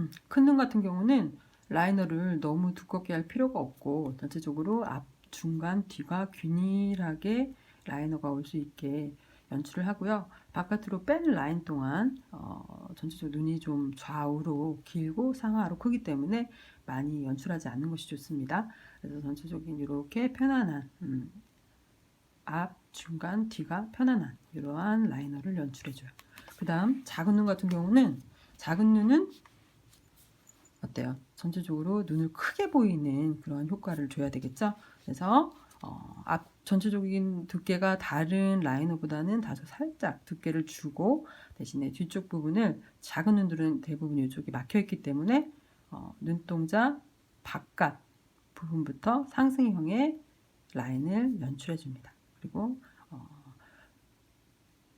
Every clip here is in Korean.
음, 큰눈 같은 경우는 라이너를 너무 두껍게 할 필요가 없고 전체적으로 앞, 중간, 뒤가 균일하게 라이너가 올 수 있게 연출을 하고요. 바깥으로 뺀 라인 동안 어, 전체적으로 눈이 좀 좌우로 길고 상하로 크기 때문에 많이 연출하지 않는 것이 좋습니다. 그래서 전체적인 이렇게 편안한 음, 앞, 중간, 뒤가 편안한 이러한 라이너를 연출해줘요. 그 다음 작은 눈 같은 경우는 작은 눈은 어때요? 전체적으로 눈을 크게 보이는 그런 효과를 줘야 되겠죠? 그래서 어, 앞 전체적인 두께가 다른 라이너보다는 다소 살짝 두께를 주고 대신에 뒤쪽 부분을 작은 눈들은 대부분 이쪽이 막혀 있기 때문에 어, 눈동자 바깥 부분부터 상승형의 라인을 연출해 줍니다. 그리고 어,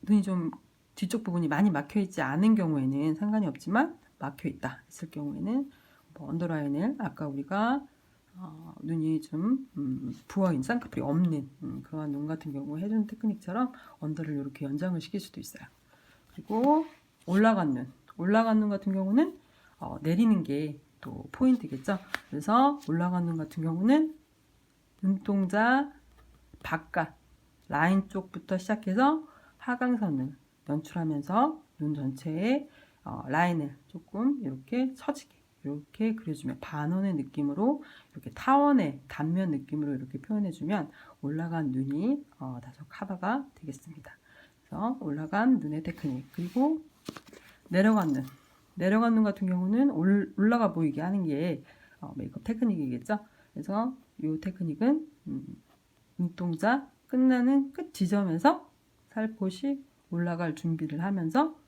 눈이 좀 뒤쪽 부분이 많이 막혀 있지 않은 경우에는 상관이 없지만 막혀 있다 했을 경우에는 뭐 언더라인을 아까 우리가 어, 눈이 좀 음, 부어있는 쌍꺼풀이 없는 음, 그러한 눈 같은 경우 해주는 테크닉처럼 언더를 이렇게 연장을 시킬 수도 있어요. 그리고 올라간 눈, 올라간 눈 같은 경우는 어, 내리는 게 또 포인트겠죠. 그래서 올라간 눈 같은 경우는 눈동자 바깥 라인 쪽부터 시작해서 하강선을 연출하면서 눈 전체에 어, 라인을 조금 이렇게 처지게 이렇게 그려주면 반원의 느낌으로 이렇게 타원의 단면 느낌으로 이렇게 표현해주면 올라간 눈이 어, 다소 커버가 되겠습니다. 그래서 올라간 눈의 테크닉 그리고 내려간 눈 내려간 눈 같은 경우는 올, 올라가 보이게 하는 게 어, 메이크업 테크닉이겠죠. 그래서 이 테크닉은 음, 눈동자 끝나는 끝 지점에서 살포시 올라갈 준비를 하면서